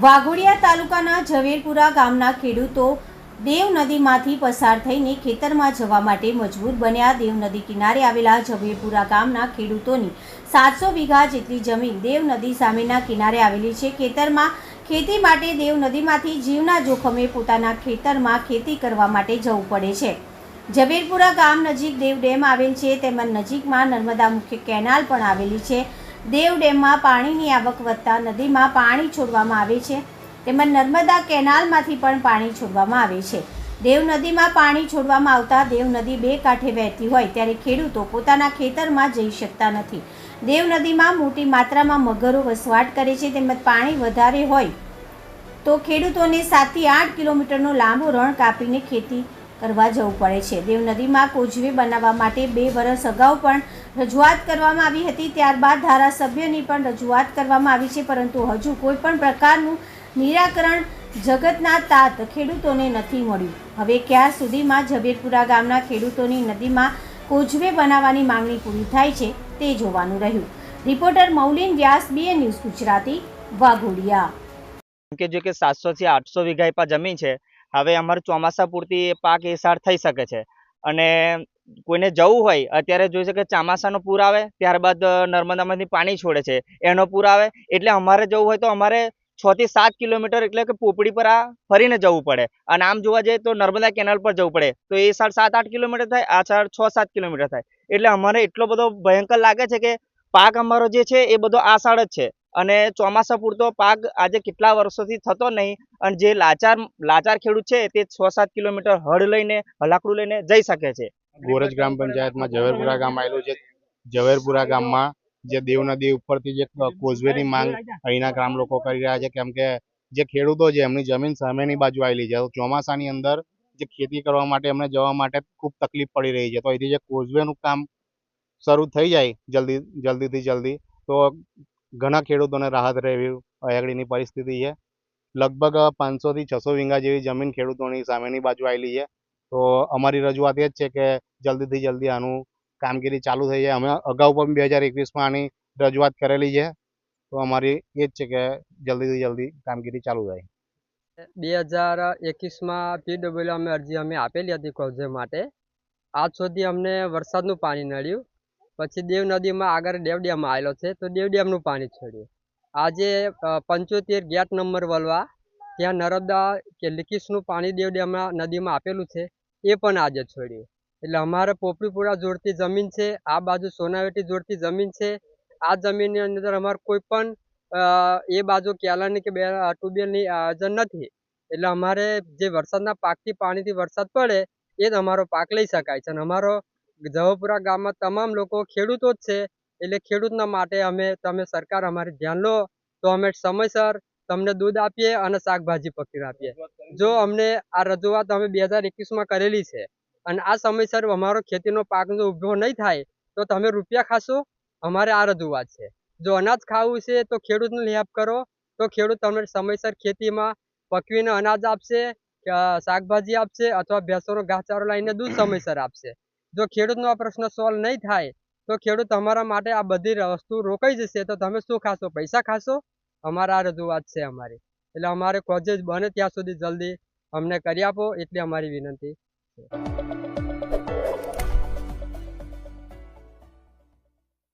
વાઘોડિયા તાલુકાના ઝવેરપુરા ગામના ખેડૂતો દેવ નદીમાંથી પસાર થઈને ખેતરમાં જવા માટે મજબૂર બન્યા. દેવ નદી કિનારે આવેલા ઝવેરપુરા ગામના ખેડૂતોની સાતસો વીઘા જેટલી જમીન દેવ નદી સામેના કિનારે આવેલી છે. ખેતરમાં ખેતી માટે દેવ નદીમાંથી જીવના જોખમે પોતાના ખેતરમાં ખેતી કરવા માટે જવું પડે છે. ઝવેરપુરા ગામ નજીક દેવ ડેમ આવેલ છે. તેમજ નજીકમાં નર્મદા મુખ્ય કેનાલ પણ આવેલી છે. દેવ ડેમમાં પાણીની આવક વધતા નદીમાં પાણી છોડવામાં આવે છે. તેમજ નર્મદા કેનાલમાંથી પણ પાણી છોડવામાં આવે છે. દેવ નદીમાં પાણી છોડવામાં આવતા દેવ નદી બે કાંઠે વહેતી હોય ત્યારે ખેડૂતો પોતાના ખેતરમાં જઈ શકતા નથી. દેવ નદીમાં મોટી માત્રામાં મગરો વસવાટ કરે છે તેમજ પાણી વધારે હોય તો ખેડૂતોને સાતથી આઠ કિલોમીટરનો લાંબો રણ કાપીને ખેતી કરવા જવું પડે છે. દેવ નદીમાં કોઝવે બનાવવા માટે બે વર્ષ અગાઉ પણ રજૂઆત કરવામાં આવી હતી. ત્યારબાદ ધારાસભ્યની પણ રજૂઆત કરવામાં આવી છે, પરંતુ હજુ કોઈ પણ પ્રકારનું નિરાકરણ જગતના તાત ખેડૂતોને નથી મળ્યું. હવે ક્યાં સુધીમાં ઝબેરપુરા ગામના ખેડૂતોની નદીમાં કોઝવે બનાવવાની માંગણી પૂરી થાય છે તે જોવાનું રહ્યું. Reporter Maulin Vyas BA news Gujarati, Vaghodiya. કે જે કે સાતસો થી આઠસો વીઘા જમીન છે હવે અમારે ચોમાસા પૂરતી પાક એસાર થઈ શકે છે. અને કોઈને જવું હોય, અત્યારે જોઈ શકે ચોમાસાનો પૂર આવે, ત્યારબાદ નર્મદામાંથી પાણી છોડે છે, એનો પૂર આવે, એટલે અમારે જવું હોય તો અમારે છ થી સાત કિલોમીટર એટલે કે પોપડી પર આ ફરીને જવું પડે. અને આમ જોવા જઈએ તો નર્મદા કેનાલ પર જવું પડે. તો એ સાઈડ સાત આઠ કિલોમીટર થાય, આ સાઈડ છ સાત કિલોમીટર થાય. એટલે અમારે એટલો બધો ભયંકર લાગે છે કે પાક અમારો જે છે એ બધો આ જ છે. અને ચોમાસા પૂરતો પાક આજે કેટલા વર્ષોથી થતો નહીં અને જે લાચાર લાચાર ખેડૂત છે તે છ સાત કિલોમીટર હળ લઈને, હલાકડું લઈને જઈ શકે છે. ગોરજ ગ્રામ પંચાયતમાં ઝવેરપુરા ગામ આવેલું છે. ઝવેરપુરા ગામમાં જે દેવ નદી ઉપરથી જે કોઝવેની માંગ અહીંના ગ્રામ લોકો કરી રહ્યા છે. કેમ કે જે ખેડૂતો છે એમની જમીન સામેની બાજુ આવેલી છે. ચોમાસાની અંદર જે ખેતી કરવા માટે એમને જવા માટે ખૂબ તકલીફ પડી રહી છે. તો અહીંથી જે કોઝવેનું કામ શરૂ થઈ જાય જલ્દી, જલ્દીથી જલ્દી. તો ઘણા ખેડૂતોને રાહત રહે એવી પરિસ્થિતિ છે. લગભગ પાંચસોથી છસો વીંગા જેવી જમીન ખેડૂતોની સામેની બાજુ આવેલી છે. તો અમારી રજૂઆત એ જ છે કે જલ્દીથી જલ્દી આનું કામગીરી ચાલુ થઈ જાય. અમે અગાઉ પણ બે હજાર એકવીસમાં આની રજૂઆત કરેલી છે. તો અમારી એ જ છે કે જલ્દીથી જલ્દી કામગીરી ચાલુ થાય. બે હજાર એકવીસમાં પીડબ્લ્યુ અમે અરજી અમે આપેલી હતી કબજે માટે. આજ સુધી અમને વરસાદનું પાણી નડ્યું. પછી દેવ નદીમાં આગળ દેવ આવેલો છે, તો દેવ ડેમનું પાણી છોડ્યું. આજે પંચોતેર ગેટ નંબર વલવા, ત્યાં નર્મદા કે લીકીસનું પાણી દેવ નદીમાં આપેલું છે, એ પણ આજે છોડ્યું. એટલે અમારે પોપડીપુરા જોડતી જમીન છે, આ બાજુ સોનાવેટી જોડતી જમીન છે, આ જમીનની અંદર અમારે કોઈ પણ એ બાજુ કેલાની કે બે ટ્યુબવેલની આયોજન નથી. એટલે અમારે જે વરસાદના પાકથી પાણીથી વરસાદ પડે, એ જ અમારો પાક લઈ શકાય છે અને અમારો જવપુરા ગામમાં તમામ લોકો ખેડૂતો જ છે. એટલે ખેડૂતના માટે અમે, તમે સરકાર અમારી ધ્યાન લો, તો અમે સમયસર તમને દૂધ આપીએ અને શાકભાજી પકડી આપીએ. જો અમને આ રજૂઆત અમે બે હજાર એકવીસમાં કરેલી છે અને આ સમયસર અમારો ખેતીનો પાક ઊભો નહીં થાય, તો તમે રૂપિયા ખાશો? અમારે આ રજૂઆત છે. જો અનાજ ખાવું છે, તો ખેડૂતને લેપ કરો. તો ખેડૂત તમને સમયસર ખેતીમાં પકવીને અનાજ આપશે શાકભાજી આપશે અથવા ભેંસોનો ઘાસચારો લાવીને દૂધ સમયસર આપશે. જો ખેડૂતનો આ પ્રશ્ન સોલ્વ નહીં થાય, તો ખેડૂત તમારા માટે આ બધી વસ્તુ રોકાઈ જશે, તો તમે શું ખાશો? પૈસા ખાશો? અમારા આ રજૂઆત છે અમારી. એટલે અમારે કોજેજ બને ત્યાં સુધી જલ્દી અમને કરી આપો, એટલી અમારી વિનંતી છે.